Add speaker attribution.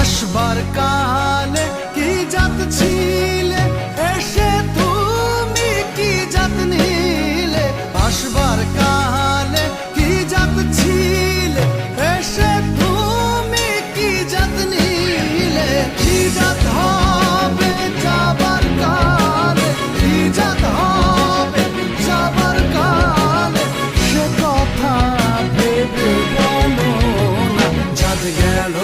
Speaker 1: আসবার কালে কি জাত ছিলে? এসে তুমি কি জাত নিলে? আসবার কালে কি জাত ছিলে? এসে তুমি কি জাত নিলে? কি জাত হবে যাবার কালে? কি জাত হবে যাবার কালে? সে কথা ভেবে জাত গেল